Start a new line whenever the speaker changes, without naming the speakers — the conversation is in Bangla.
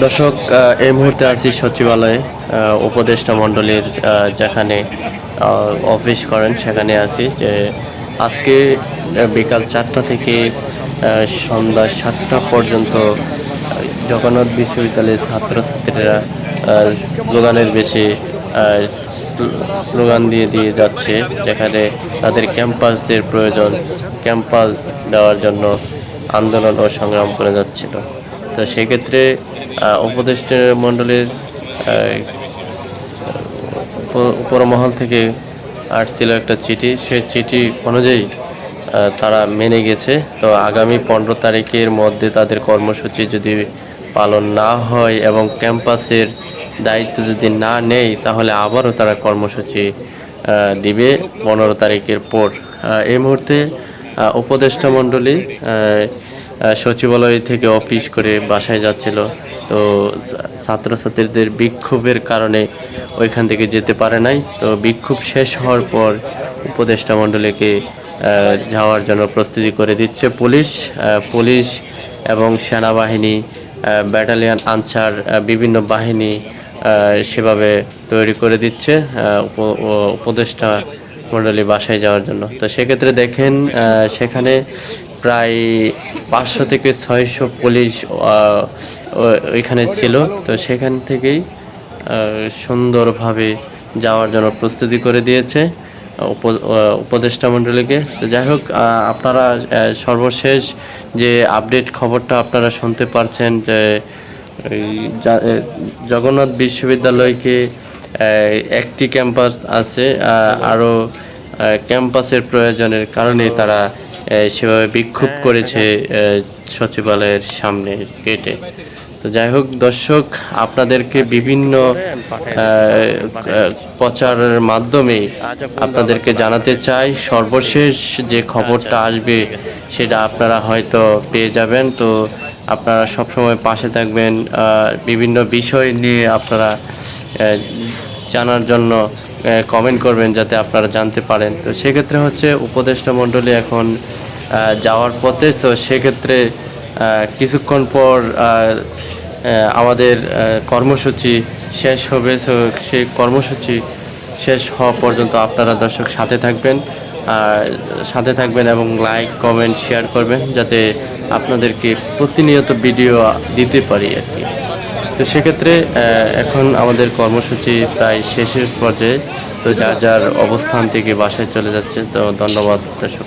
দর্শক এই মুহূর্তে আছি সচিবালয়ে উপদেষ্টা মণ্ডলীর যেখানে অফিস করেন, সেখানে আছি যে আজকে বিকাল চারটা থেকে সন্ধ্যা সাতটা পর্যন্ত জগন্নাথ বিশ্ববিদ্যালয়ের ছাত্রছাত্রীরা স্লোগানের বেশি স্লো- স্লোগান দিয়ে দিয়ে যাচ্ছে, যেখানে তাদের ক্যাম্পাসের প্রয়োজন, ক্যাম্পাস দেওয়ার জন্য আন্দোলন ও সংগ্রাম করে যাচ্ছিল। তো সেক্ষেত্রে উপদেষ্টা মণ্ডলীর উপরমহল থেকে আসছিল একটা চিঠি। সে চিঠি অনুযায়ী তারা মেনে গেছে। তো আগামী পনেরো তারিখের মধ্যে তাদের কর্মসূচি যদি পালন না হয় এবং ক্যাম্পাসের দায়িত্ব যদি না নেই তাহলে আবারও তারা কর্মসূচি দিবে পনেরো তারিখের পর। এই মুহূর্তে উপদেষ্টা মণ্ডলী সচিবালয় থেকে অফিস করে বাসায় যাচ্ছিল। তো ছাত্রছাত্রীদের বিক্ষোভের কারণে ওইখান থেকে যেতে পারে নাই। তো বিক্ষোভ শেষ হওয়ার পর উপদেষ্টা মণ্ডলীকে যাওয়ার জন্য প্রস্তুতি করে দিচ্ছে পুলিশ। পুলিশ এবং সেনাবাহিনী ব্যাটালিয়ান আনসার বিভিন্ন বাহিনী সেভাবে তৈরি করে দিচ্ছে উপ- উপদেষ্টা মণ্ডলী বাসায় যাওয়ার জন্য। তো সেক্ষেত্রে দেখেন সেখানে প্রায় পাঁচশো থেকে ছয়শো পুলিশ ওইখানে ছিল। তো সেখান থেকেই সুন্দরভাবে যাওয়ার জন্য প্রস্তুতি করে দিয়েছে উপ- উপদেষ্টা মণ্ডলীকে। তো যাই হোক আপনারা সর্বশেষ যে আপডেট খবরটা আপনারা শুনতে পারছেন যে জগন্নাথ বিশ্ববিদ্যালয়কে একটি ক্যাম্পাস আছে আরও ক্যাম্পাসের প্রয়োজনের কারণে তারা সেভাবে বিক্ষোভ করেছে সচিবালয়ের সামনে গেটে। তো যাই হোক দর্শক আপনাদেরকে বিভিন্ন আহ, আহ, প্রচারের মাধ্যমে আপনাদেরকে জানাতে চাই। সর্বশেষ যে খবরটা আসবে সেটা আপনারা হয়তো পেয়ে যাবেন। তো আপনারা সবসময় পাশে থাকবেন। বিভিন্ন বিষয় নিয়ে আপনারা জানার জন্য কমেন্ট করবেন যাতে আপনারা জানতে পারেন। তো সেক্ষেত্রে হচ্ছে উপদেষ্টা মণ্ডলী এখন যাওয়ার পথে, তো সেক্ষেত্রে কিছুক্ষণ পর আমাদের কর্মসূচি শেষ হবে। তো সেই কর্মসূচি শেষ হওয়া পর্যন্ত আপনারা দর্শক সাথে থাকবেন। সাথে থাকবেন এবং লাইক কমেন্ট শেয়ার করবেন, যাতে আপনাদেরকে প্রতিনিয়ত ভিডিও দিতে পারি আর কি। তো সেক্ষেত্রে এখন আমাদের কর্মসূচি প্রায় শেষের পর্যায়ে। তো যার যার অবস্থান থেকে বাসায় চলে যাচ্ছে, তো ধন্যবাদ দর্শক।